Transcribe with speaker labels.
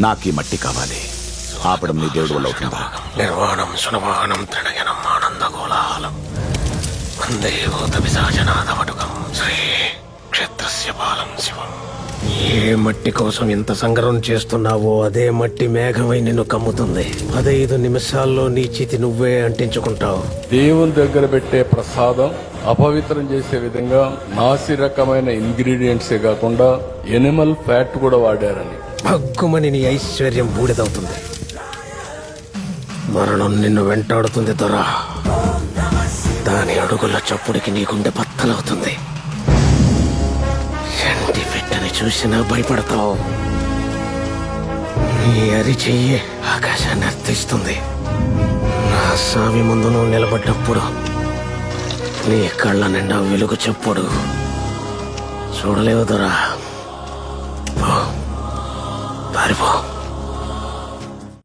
Speaker 1: నాకు ఈ మట్టి కావాలి. ఆపడం నీ దేవుడు వల్ల అవుతుందా?
Speaker 2: నిర్వాణం సునవాహనం తృణయనం ఆనంద కోలాహలం. వందే భూత పిశాచనాథవటుకం శ్రీ క్షేత్రస్య పాలం శివం. ఏ మట్టి కోసం ఇంత సంగ్రహం చేస్తున్నావో అదే మట్టి మేఘమై నిన్ను కమ్ముతుంది. పదైదు నిమిషాల్లో నీ చితి నువ్వే అంటించుకుంటావు.
Speaker 3: దేవుని దగ్గర పెట్టే ప్రసాదం అపవిత్రం చేసే విధంగా నాసి రకమైన ఇంగ్రీడియంట్సే కాకుండా ఎనిమల్ ఫ్యాట్ కూడా వాడారని.
Speaker 2: భగ్గుమని నీ ఐశ్వర్యం బూడిదవుతుంది. మరణం నిన్ను వెంటాడుతుంది దొరా. దాని అడుగుల చప్పుడికి నీ గుండె పత్తలవుతుంది ఎంటి పెట్టని చూసినా భయపడతావు? నీ అరి చెయ్యి ఆకాశాన్ని అర్థిస్తుంది. నా స్వామి ముందు నువ్వు నిలబడ్డప్పుడు నీ కళ్ళ నిండా వెలుగు చెప్పుడు. చూడలేవు దొరా. 师父